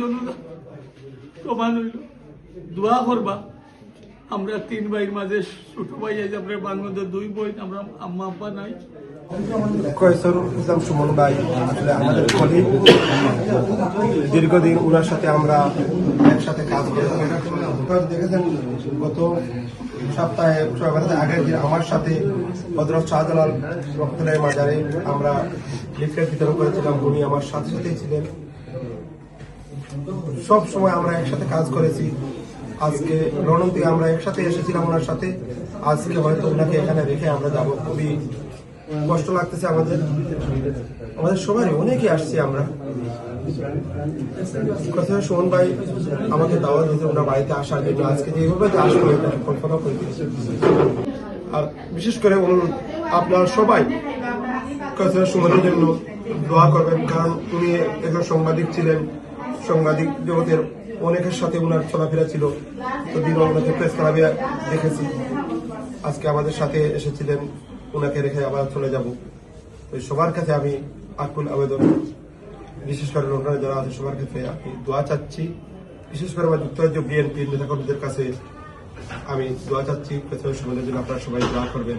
জন্য প্রমাণ হইল। দোয়া করবা। আমরা তিন ভাইয়ের মাঝে ছোট ভাই আছে, আমরা বাংলাদেশ দুই বই আমরা আম্মা, আব্বা নাই। সুমন ভাই, আসলে আমাদের দীর্ঘদিন ওনার সাথে আমরা একসাথে কাজ আপনারা দেখেছেন, গত সপ্তাহে আগের দিন আমার সাথে হজরত শাহজালাল রক্তলাই মাজারে আমরা লিফলেট বিতরণ করেছিলাম উনি আমার সাথে সাথেই ছিলেন। সব সময় আমরা একসাথে কাজ করেছি। আজকে লন্ডন আমরা একসাথে এসেছিলাম ওনার সাথে। আজকে হয়তো ওনাকে এখানে রেখে আমরা যাব। খুবই কষ্ট লাগতেছে আমাদের। আমাদের সবারই অনেকে আসছি আমরা। কথা সুমন ভাই আমাকে দাওয়াত দিতে ওনার বাড়িতে আসার জন্য। আজকে যেভাবে আসব এটা কল্পনা করে। আর বিশেষ করে অনুরোধ আপনারা সবাই কথা সুমনের জন্য দোয়া করবেন, কারণ উনি একজন সাংবাদিক ছিলেন। সাংবাদিক জগতের অনেকের সাথে ওনার চলাফেরা ছিল। তো দিন ওনাকে প্রেস ক্লাবে দেখেছি। আজকে আমাদের সাথে এসেছিলেন। ওনাকে রেখে আবার চলে যাব। তো সবার কাছে আমি আকুল আবেদন। বিশেষ করে লন্ডনে যারা আছে, সবার ক্ষেত্রে আমি দোয়া চাচ্ছি। বিশেষ করে আমার যুক্তরাজ্য বিএনপির নেতাকর্মীদের কাছে আমি দোয়া চাচ্ছি। পেছনের সমাজের জন্য আপনারা সবাই দোয়া করবেন।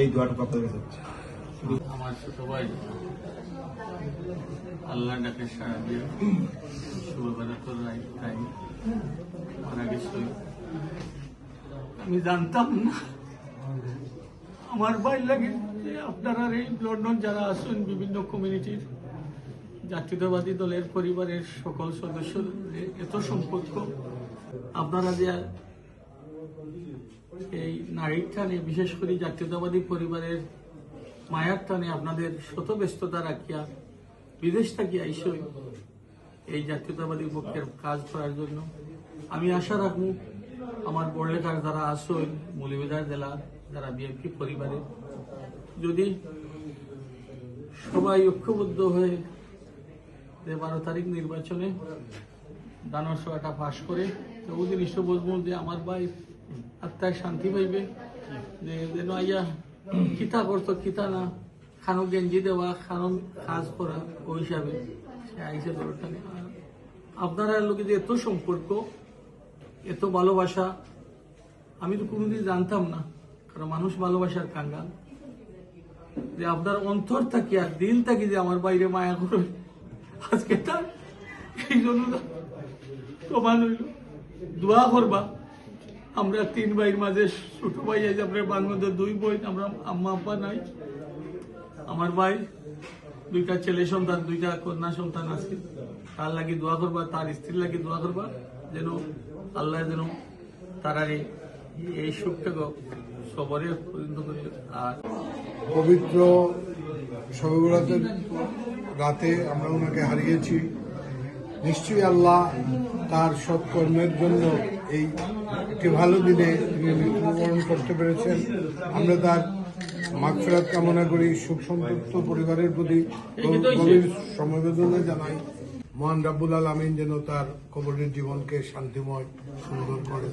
এই দোয়াটুকু আপনাদের কাছে। আমার ভাই আল্লাহ ডাকে রায় তাই মারা গেছিল আমি জানতাম না। আমার ভাই লাগে যে আপনারা এই লন্ডন যারা আছেন, বিভিন্ন কমিউনিটির জাতীয়তাবাদী দলের পরিবারের সকল সদস্য এত সম্পর্ক, আপনারা যে এই নারীর টানে, বিশেষ করে জাতীয়তাবাদী পরিবারের মায়ার টানে আপনাদের শত ব্যস্ততা রাখিয়া বিদেশ থাকিয়া আইসই এই জাতীয়তাবাদী পক্ষের কাজ করার জন্য আমি আশা রাখব আমার বড়লেখার যারা আসই মৌলভীবাজার জেলা যারা বিএনপি পরিবারে, যদি সবাই ঐক্যবদ্ধ হয়ে যে বারো তারিখ নির্বাচনে দানর সভাটা পাশ করে, তো ওই জিনিসটা বলব যে আমার ভাই আত্মায় শান্তি পাইবে, যে যেন আইয়া কিতা করতো, কিতা না খানো গেঞ্জি দেওয়া খানো কাজ করা, ওই হিসাবে সে আইসে দরকার আপনারা লোকে যে এত সম্পর্ক, এত ভালোবাসা, আমি তো কোনোদিন জানতাম না, কারণ মানুষ ভালোবাসার কাঙ্গাল। যে আপনার অন্তর থাকি আর দিল থাকি যে আমার বাইরে মায়া করবে। আজকে তার এই জন্য প্রমাণ হইল। দোয়া করবা, আমরা তিন ভাইয়ের মাঝে ছোট ভাই আছে, আমরা বাংলাদেশ দুই বই আমরা আম্মা আব্বা নাই। আমার ভাই, দুইটা ছেলে সন্তান, দুইটা কন্যা সন্তান আছে। তার লাগি দোয়া করবা, তার স্ত্রীর লাগি দোয়া করবা, যেন আল্লাহ যেন তারা এই- সুখটাকে সবরে পর্যন্ত করে। আর পবিত্র সবেবরাতের রাতে আমরা ওনাকে হারিয়েছি। নিশ্চয়ই আল্লাহ তার সৎকর্মের জন্য এই একটি ভালো দিনে তিনি মৃত্যুবরণ করতে পেরেছেন। আমরা তার মাগফেরাত কামনা করি, সুখ সন্তুষ্ট পরিবারের প্রতি গভীর সমবেদনা জানাই। মহান রাব্বুল আলমিন যেন তার কবরের জীবনকে শান্তিময় সুন্দর করে।